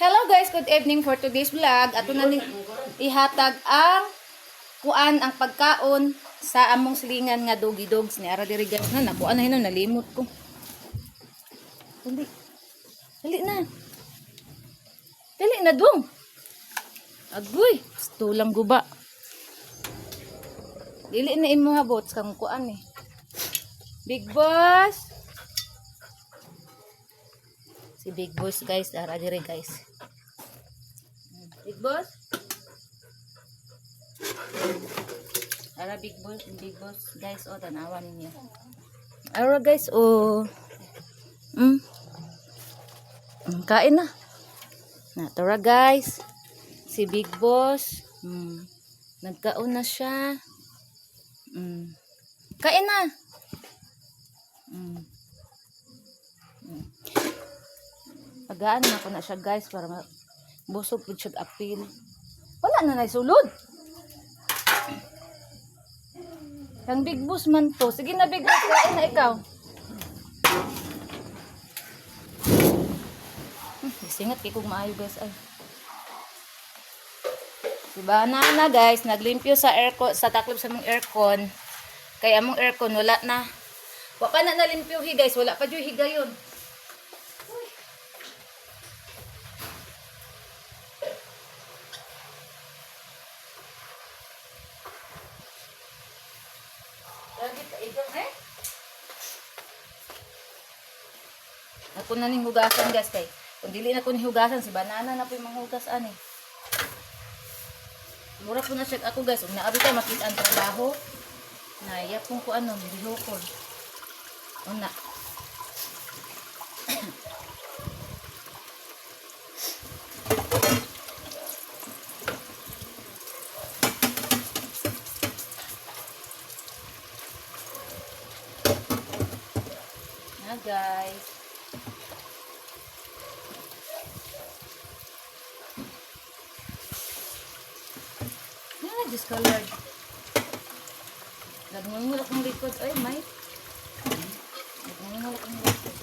Hello guys, good evening for today's vlog. Ato na ihatag ang kuan ang pagkaon sa among silingan nga doggy dogs ni ara diri guys na nakuan na hinon nalimot ko. Dali. Dali na. Dali na dong. Agoy, tulang guba. Dili na imo habot kang kuan eh. Big boss. Si Big Boss guys, ara dire guys. Big Boss. Ara Big Boss, Big Boss guys, oh tanawa ninyo. Ara guys, oh. Mm. Mm, kain na. Na, tara guys. Si Big Boss. Mm. Nagkaon na siya. Mm. Kain na. Mm. Pagaan na ko na siya guys para busog po siya appeal. Wala na na sulod. Kang big boss man to. Sige na big boss, kain na ikaw. Hmm, Singat kay maayo guys ay. Si Banana guys, naglimpyo sa aircon, sa taklob sa mong aircon. Kaya among aircon wala na. Wa pa na nalimpyo hi guys, wala pa jud higayon. Ako na ning hugasan guys kay. Kung dili na ko ni hugasan si banana na po yung manghugas ani. Mura po na check ako guys. Kung naabi ka makita ang trabaho. Naiyak kung ko ano, bihokon. Una. Na guys. Yan, discolored. Nagmumulak ng likod. Ay, may. Nagmumulak ng likod.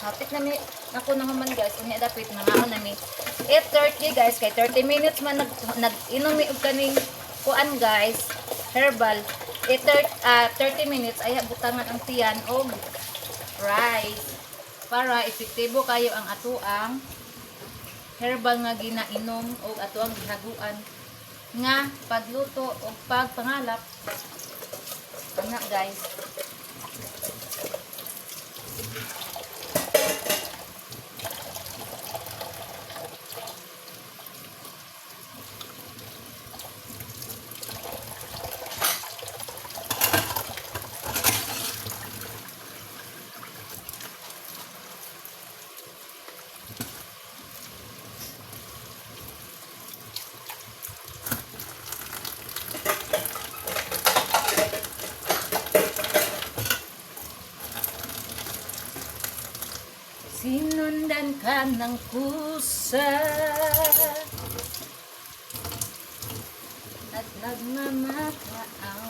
Hapit na mi ako na man guys, unya dapit na ako na mi. 8:30 guys, kay 30 minutes man nag nag-inom mi kaning kuan guys, herbal. 8 ah 30 minutes ay butangan ang tiyan og rice para epektibo kayo ang atuang herbal nga ginainom og atuang gihaguan nga pagluto og pagpangalap. Ana guys. Ng kusa At nagmamakaawa Hmm?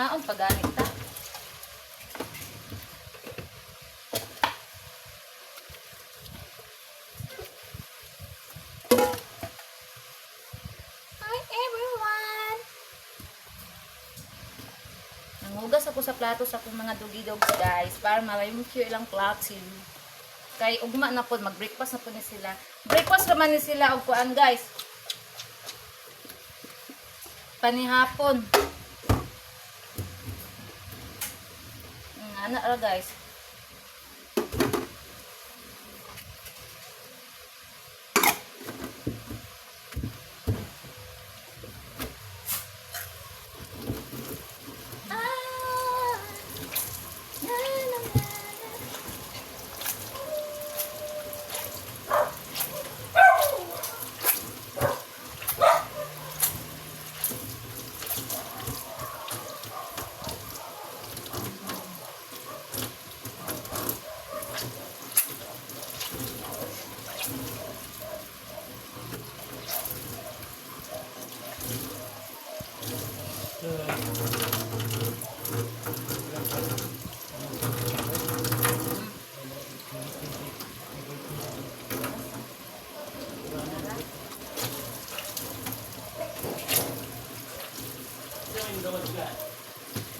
nangaon pag anit ta. Nangugas ako sa plato sa akong mga dugidog guys para maraming cure ilang klaksin. Kay ugma na po, mag-breakfast na po ni sila. Breakfast naman ni sila, og kuan guys. Panihapon. Panihapon. Ana ra guys.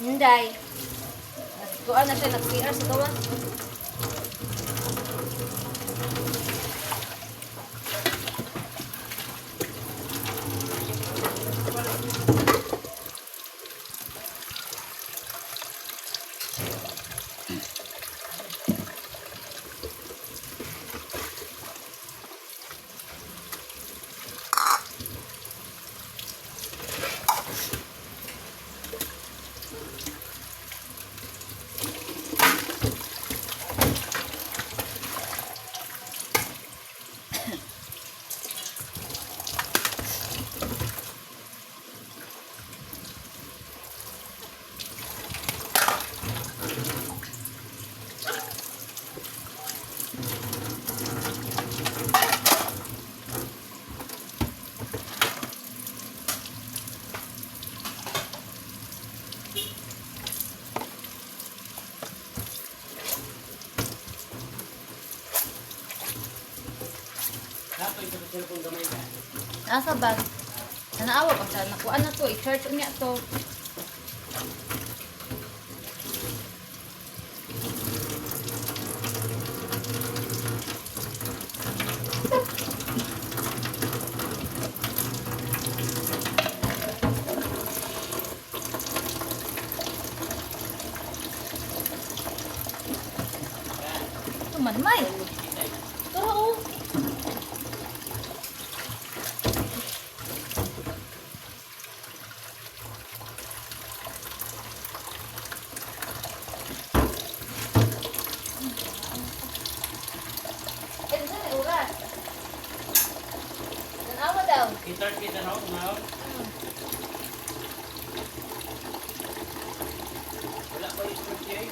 Hinday. Kuan na siya nag-CR sa gawas. Asa bag? Nanaawa pa siya. Nakuha na to. I-church niya to. Tuman. Tara, oh. Eh, saan may oras? Tanawa daw. Kita na. Wala pa yung birthday.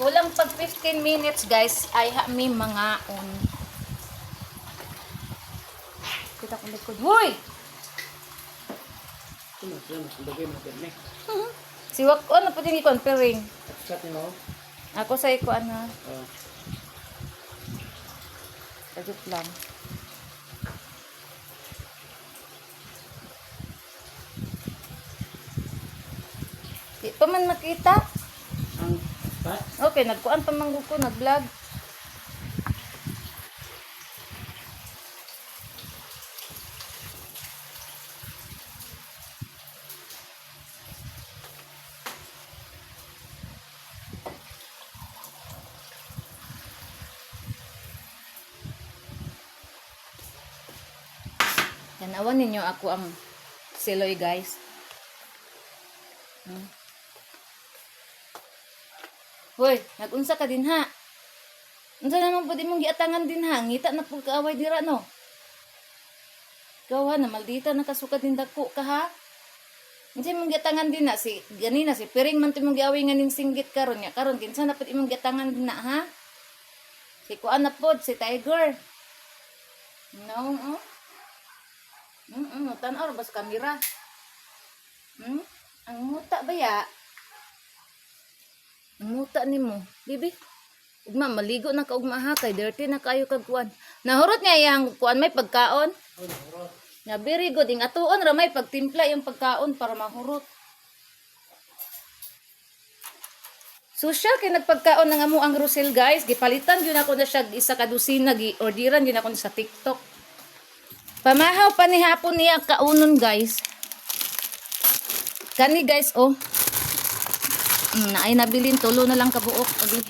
Kulang pag 15 minutes, guys, ay mi mga on. Kita ko likod. Hoy! Ito na sila, mas bagay mga ganyan eh. Si Wak, ano po din pering. Upset niyo ako. Sa iko, ano, Oh. Tajot lang. Di pa man makita. Ang? Okay, nagkuan pa man ko, Tanawan ninyo ako ang siloy guys. Hmm. Hoy, nagunsa ka din ha. Unsa naman pwede mong giatangan din ha? Ngita na pud kaaway dira no. Ikaw ha, na maldita nakasuka din dako ka ha. Unsa mong giatangan din na si ganina si Piring man timong giaway nga ning singgit karon nya. Karon kinsa na pud imong giatangan din na ha? Si kuan na pod si Tiger. No, oh. Mm, mm, tanaw ra ba sa kamera? Hmm? Ang muta ba ya? Ang muta ni mo. Bibi. Ugma, maligo na ka ugma ha. Kay dirty na kayo kag kuan. Nahurot niya yang kuan may pagkaon. Nahurot. Nga very good. Ing atuon ramay pagtimpla yung pagkaon para mahurot. Social kay nagpagkaon na nga mo ang Rosel guys. Gipalitan yun ako na siya isa ka dusina. Gi-orderan yun ako sa TikTok. Pamahaw pa ni hapon niya kaunon guys. Kani guys oh. Mm, na ay nabilin tulo na lang kabuok. Okay.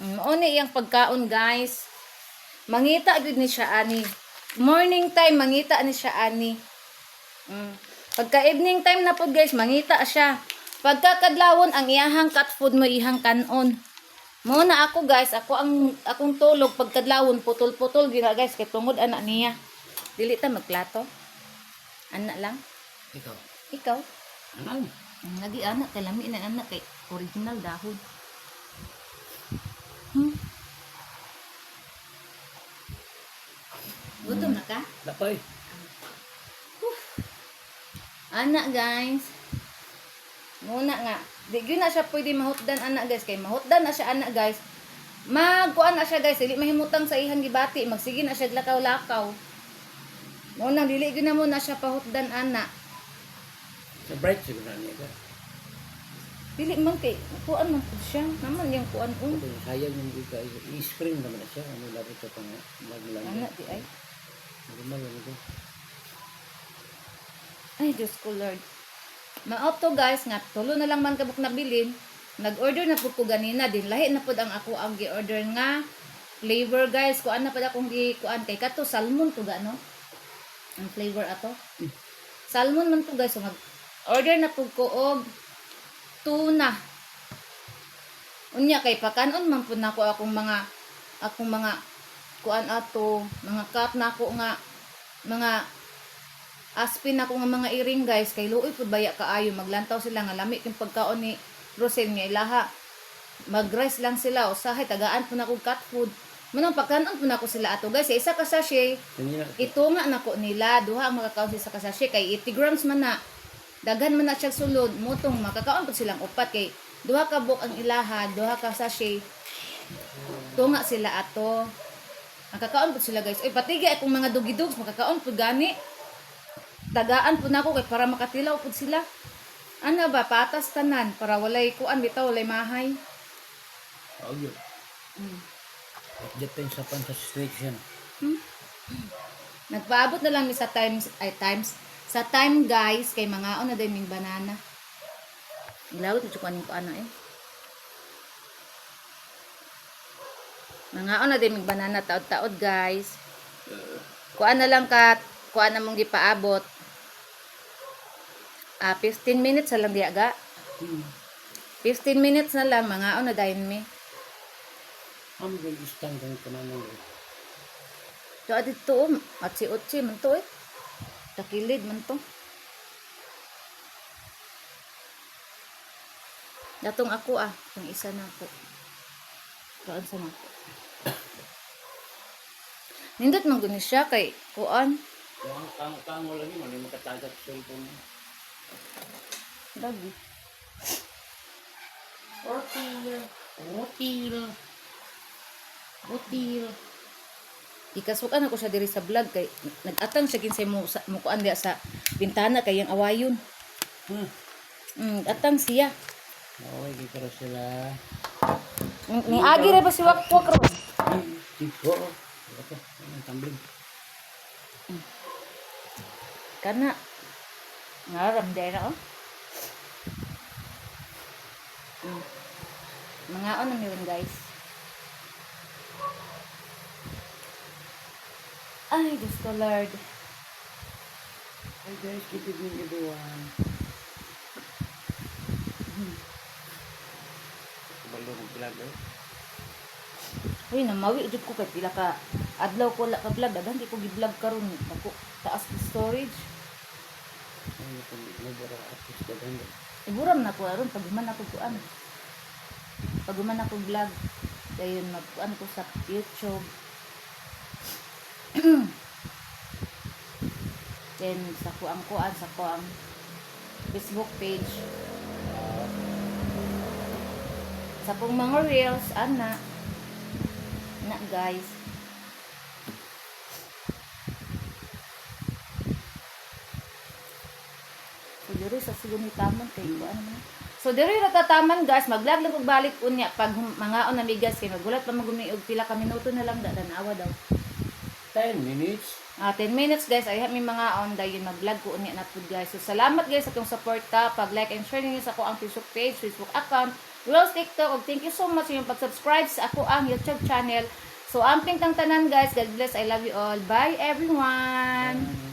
Mm, o ni iyang pagkaon guys. Mangita gud ni siya ani. Morning time mangita ni siya ani. Mm. Pagka evening time na pod guys, mangita siya. Pagka kadlawon ang iyahang cat food mo ihang kanon. Mo na ako guys, ako ang akong tulog pag kadlawon putol-putol gina guys kay tungod anak niya. Dili ta magplato. Anak lang. Ikaw. Ikaw. Ano? Ang lagi anak kay lami na anak kay original dahon. Hmm. Gutom na ka? Lapay. Anak guys. Muna nga. Di gyud na siya pwede mahutdan anak guys kay mahutdan na siya anak guys. Magkuan na siya guys, dili mahimutang sa ihang gibati, magsige na siya lakaw-lakaw. Muna dili gyud na mo na siya pahutdan anak. Sa bright siguro na niya ka. Dili man kay kuan man pud siya. Naman yung kuan un. Sayang yung ika, i-screen naman na siya. Ano labot sa pang maglang. Anak di ay. Normal lang ito. Ay, Diyos ko, Lord. Ma-auto guys, nga, tulo na lang man kabuk na bilin. Nag-order na po ko ganina din. Lahi na po ang ako ang gi-order nga flavor guys. Kuan na pa akong gi-kuan kay kato salmon to ga no? Ang flavor ato. Salmon man to guys. So, mag-order na po ko og tuna. Unya kay pakanon man po na ko akong mga akong mga kuan ato, mga cup na ako nga mga aspin ako nga mga iring guys kay luoy pud baya kaayo maglantaw sila nga lami king pagkaon ni Rosel nga ilaha mag-rice lang sila usahay tagaan po na ko cat food manang pagkanon po na ko sila ato guys isa ka sachet ito nga nako nila duha ang makakaon sa ka sachet kay 80 grams man na daghan man na siya sulod mutong makakaon po silang upat kay duha ka buk ang ilaha duha ka sachet tunga sila ato Nakakaon po sila guys. Oy, patigay akong mga dugidogs, makakaon po gani. Tagaan po na ako kay para makatilaw po sila. Ano ba, patas tanan para walay kuan bitaw, walay mahay. oh yun. Mm. It depends sa pan sa situation. Nagpaabot na lang mi sa times, ay times, sa time guys, kay mga na din ming banana. Ilawit mo ko ko ano eh. Mga na din ming banana taod-taod guys. Kuan na lang ka, kuan na mong gipaabot. Ah, 15 minutes na lang diaga. Hmm. 15 minutes na lang, mga na dahil mi. Ang mga istang kang kananang eh. So, dito, um, at si Otsi man to eh. Takilid man to. Datong ako ah, yung isa na ako. Kuan sa na ako. Nindot man guni siya kay kuan. Ang tango-tango lang yun, ano yung makatagat sa cellphone. Dagi. Otil. Otil. Butil. Ikasukan ako siya diri sa vlog kay nag-atang siya kinsay mo sa mo kuan sa bintana kay ang awayon. Hmm. Mm, atang siya. Okay, di pero sila. Ni ni agi ra ba si Wakwak ron? Tipo. Ito, ang tumbling. Kana. Na oh. Mm. Mga na meron guys. Ay, Diyos ko Lord. Hi guys, good evening everyone. Kabalo ng vlog eh. Uy, namawi jud ko kay pila ka adlaw ko la ka vlog, daghan di ko gi-vlog karon ako taas ng storage. Ano kung nabara artist ka ganda. Iguram na ko aron pag man ako kuan. Pag man ako vlog, dayon magkuan ko sa YouTube. Then sa kuang kuan sa kuang Facebook page. Sa pong mga reels, ana. Na guys. diri sa siguni tamon kay ko ano. So diri ra ta taman guys, maglag lang kog balik unya pag hum- mga on migas kay magulat pa magumi og pila ka minuto na lang da danawa daw. 10 minutes. Ah, 10 minutes guys, ay mi mga on dayon mag-vlog ko unya na pud guys. So salamat guys sa tong suporta, pag-like and share ninyo sa ako ang Facebook page, Facebook account, Reels TikTok, ug thank you so much inyong pag-subscribe sa ako ang YouTube channel. So amping tang tanan guys, God bless, I love you all. Bye everyone. Um,